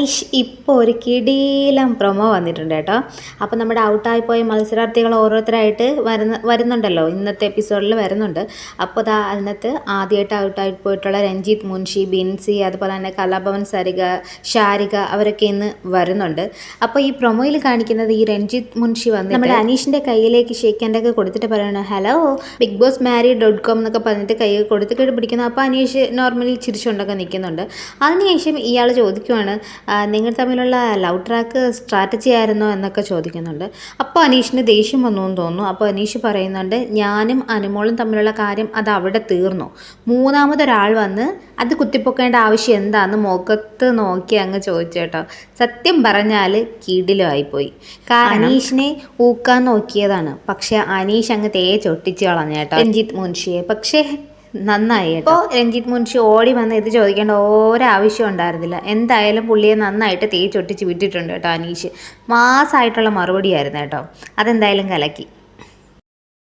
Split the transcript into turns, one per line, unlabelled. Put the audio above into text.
ഐഷ് ഇപ്പോൾ ഒരു കിടീലം പ്രൊമോ വന്നിട്ടുണ്ട് കേട്ടോ. അപ്പോൾ നമ്മുടെ ഔട്ടായി പോയ മത്സരാർത്ഥികൾ ഓരോരുത്തരായിട്ട് വരുന്ന വരുന്നുണ്ടല്ലോ. ഇന്നത്തെ എപ്പിസോഡിൽ വരുന്നുണ്ട്. അപ്പോൾ അതാ അതിനകത്ത് ആദ്യമായിട്ട് ഔട്ടായി പോയിട്ടുള്ള രഞ്ജിത്ത് മുൻഷി ബിൻസി അതുപോലെ തന്നെ കലാഭവൻ സരിക ഷാരിക അവരൊക്കെ ഇന്ന് വരുന്നുണ്ട്. അപ്പോൾ ഈ പ്രൊമോയിൽ കാണിക്കുന്നത് ഈ രഞ്ജിത്ത് മുൻഷി വന്ന് നമ്മുടെ അനീഷിന്റെ കയ്യിലേക്ക് ഷേക്ക് കൊടുത്തിട്ട് പറയണം hello Big Boss Mari dot com എന്നൊക്കെ പറഞ്ഞിട്ട് കൈ കൊടുത്തിട്ട് പിടിക്കുന്നു. അപ്പോൾ അനീഷ് നോർമലി ചിരിച്ചുകൊണ്ടൊക്കെ നിൽക്കുന്നുണ്ട്. അതിനുശേഷം ഇയാൾ ചോദിക്കുവാണ് "ആ, നിങ്ങൾ തമ്മിലുള്ള ലവ് ട്രാക്ക് സ്ട്രാറ്റജി ആയിരുന്നോ എന്നൊക്കെ ചോദിക്കുന്നുണ്ട്. അപ്പോൾ അനീഷിന് ദേഷ്യം വന്നു എന്ന് തോന്നുന്നു. അപ്പോൾ അനീഷ് പറയുന്നുണ്ട് ഞാനും അനുമോളും തമ്മിലുള്ള കാര്യം അത് അവിടെ തീർന്നു. മൂന്നാമതൊരാൾ വന്ന് അത് കുത്തിപ്പൊക്കേണ്ട ആവശ്യം എന്താന്ന് മുഖത്ത് നോക്കി അങ്ങ് ചോദിച്ചു കേട്ടോ. സത്യം പറഞ്ഞാൽ കിടിലമായിപ്പോയി. കാരണം അനീഷിനെ ഊക്കാൻ നോക്കിയതാണ്. പക്ഷേ അനീഷ് അങ്ങ് തേച്ചൊട്ടിച്ച് ചൊട്ടിച്ചു കേട്ടോ. രഞ്ജിത്ത് മുൻഷിയെ. പക്ഷേ നന്നായി അപ്പോൾ രഞ്ജിത്ത് മുൻഷി ഓടി വന്ന് ഇത് ചോദിക്കേണ്ട ഒരാവശ്യം ഉണ്ടായിരുന്നില്ല. എന്തായാലും പുള്ളിയെ നന്നായിട്ട് തേച്ചൊട്ടിച്ച് വിട്ടിട്ടുണ്ട് കേട്ടോ അനീഷ്. മാസമായിട്ടുള്ള മറുപടിയായിരുന്നു കേട്ടോ. അതെന്തായാലും കലക്കി.